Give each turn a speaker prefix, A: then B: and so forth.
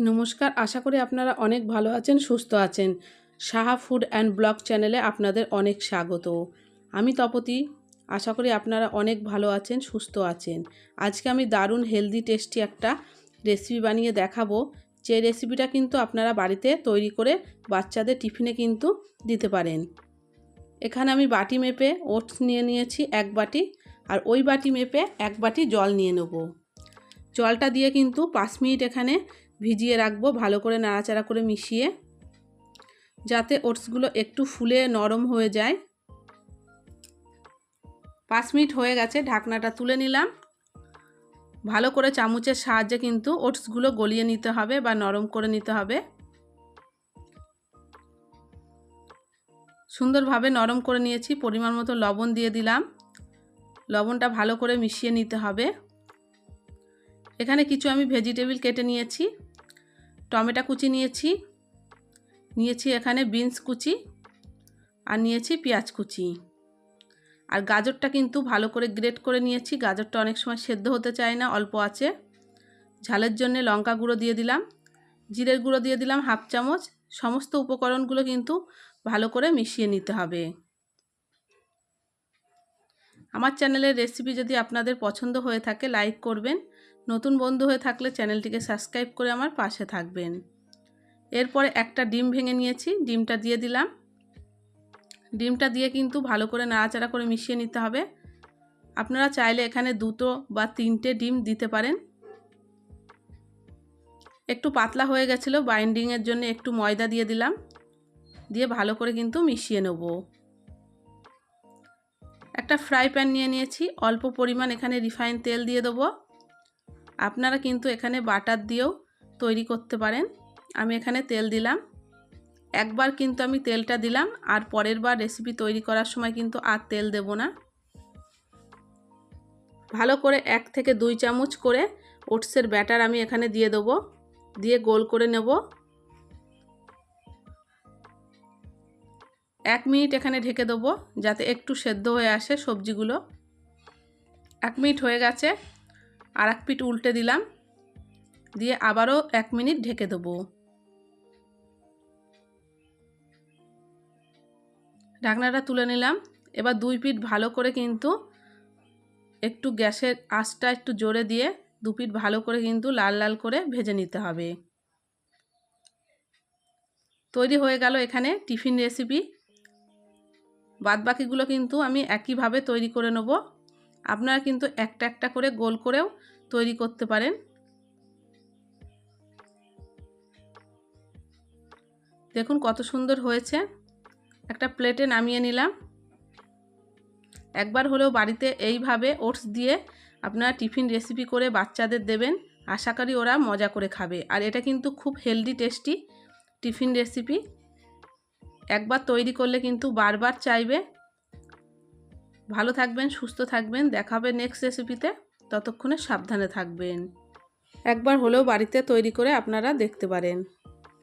A: নমস্কার, আশা করি আপনারা অনেক ভালো আছেন, সুস্থ আছেন। সাহা ফুড অ্যান্ড ব্লগ চ্যানেলে আপনাদের অনেক স্বাগত। আমি তপতি, আশা করি আপনারা অনেক ভালো আছেন, সুস্থ আছেন। আজকে আমি দারুণ হেলদি টেস্টি একটা রেসিপি বানিয়ে দেখাবো। যে রেসিপিটা কিন্তু আপনারা বাড়িতে তৈরি করে বাচ্চাদের টিফিনে কিন্তু দিতে পারেন। এখানে আমি বাটি মেপে ওটস নিয়ে নিয়েছি এক বাটি আর ওই বাটি মেপে এক বাটি জল নিয়ে নেব। জলটা দিয়ে কিন্তু পাঁচ মিনিট এখানে ভিজিয়ে রাখব, ভালো করে নাড়াচাড়া করে মিশিয়ে, যাতে ওটসগুলো একটু ফুলে নরম হয়ে যায়। পাঁচ মিনিট হয়ে গেছে, ঢাকনাটা তুলে নিলাম। ভালো করে চামচের সাহায্যে কিন্তু ওটসগুলো গলিয়ে নিতে হবে বা নরম করে নিতে হবে। সুন্দরভাবে নরম করে নিয়েছি, পরিমাণ মতো লবণ দিয়ে দিলাম। লবণটা ভালো করে মিশিয়ে নিতে হবে। এখানে কিছু আমি ভেজিটেবিল কেটে নিয়েছি। টমেটো কুচি নিয়েছি। নিয়েছি এখানে বিনস কুচি আর নিয়েছি পেঁয়াজ কুচি। আর গাজরটা কিন্তু ভালো করে গ্রেট করে নিয়েছি। গাজরটা অনেক সময় সেদ্ধ হতে চায় না, অল্প আছে। ঝালের জন্য লঙ্কা গুঁড়ো দিয়ে দিলাম, জিরের গুঁড়ো দিয়ে দিলাম হাফ চামচ। সমস্ত উপকরণগুলো কিন্তু ভালো করে মিশিয়ে নিতে হবে। আমার চ্যানেলের রেসিপি যদি আপনাদের পছন্দ হয়ে থাকে, লাইক করবেন। নতুন বন্ধু হয়ে থাকলে চ্যানেলটিকে সাবস্ক্রাইব করে আমার পাশে থাকবেন। এরপরে একটা ডিম ভেঙে নিয়েছি, ডিমটা দিয়ে দিলাম। ডিমটা দিয়ে কিন্তু ভালো করে নাড়াচাড়া করে মিশিয়ে নিতে হবে। আপনারা চাইলে এখানে দুটো বা তিনটে ডিম দিতে পারেন। একটু পাতলা হয়ে গেছিল, বাইন্ডিংয়ের জন্য একটু ময়দা দিয়ে দিলাম। দিয়ে ভালো করে কিন্তু মিশিয়ে নেব। একটা ফ্রাই প্যান নিয়ে নিয়েছি, অল্প পরিমাণ এখানে রিফাইন তেল দিয়ে দেবো। আপনারা কিন্তু এখানে বাটার দিয়েও তৈরি করতে পারেন। আমি এখানে তেল দিলাম। একবার কিন্তু আমি তেলটা দিলাম আর পরের বার রেসিপি তৈরি করার সময় কিন্তু আর তেল দেব না। ভালো করে এক থেকে দুই চামচ করে ওটসের ব্যাটার আমি এখানে দিয়ে দেবো। দিয়ে গোল করে নেব। এক মিনিট এখানে ঢেকে দেবো যাতে একটু সেদ্ধ হয়ে আসে সবজিগুলো। এক মিনিট হয়ে গেছে। আর এক পিঠ উল্টে দিলাম। দিয়ে আবারও এক মিনিট ঢেকে দেবো। ঢাকনাটা তুলে নিলাম। এবার দুই পিঠ ভালো করে কিন্তু একটু গ্যাসের আঁচটা একটু জোরে দিয়ে দু পিঠ ভালো করে কিন্তু লাল লাল করে ভেজে নিতে হবে। তৈরি হয়ে গেল এখানে টিফিন রেসিপি বাদবাকিগুলো কিন্তু আমি একইভাবে তৈরি করে নেব। আপনারা কিন্তু একটা একটা করে গোল করেও তৈরি করতে পারেন। দেখুন কত সুন্দর হয়েছে। একটা প্লেটে নামিয়ে নিলাম। একবার হলেও বাড়িতে এইভাবে ওটস দিয়ে আপনারা টিফিন রেসিপি করে বাচ্চাদের দেবেন। আশা করি ওরা মজা করে খাবে। আর এটা কিন্তু খুব হেলদি, টেস্টি টিফিন রেসিপি। একবার তৈরি করলে কিন্তু বারবার চাইবে ভালো থাকবেন, সুস্থ থাকবেন। দেখাবে নেক্সট রেসিপিতে ততক্ষণে সাবধানে থাকবেন। একবার হলেও বাড়িতে তৈরি করে আপনারা দেখতে পারেন।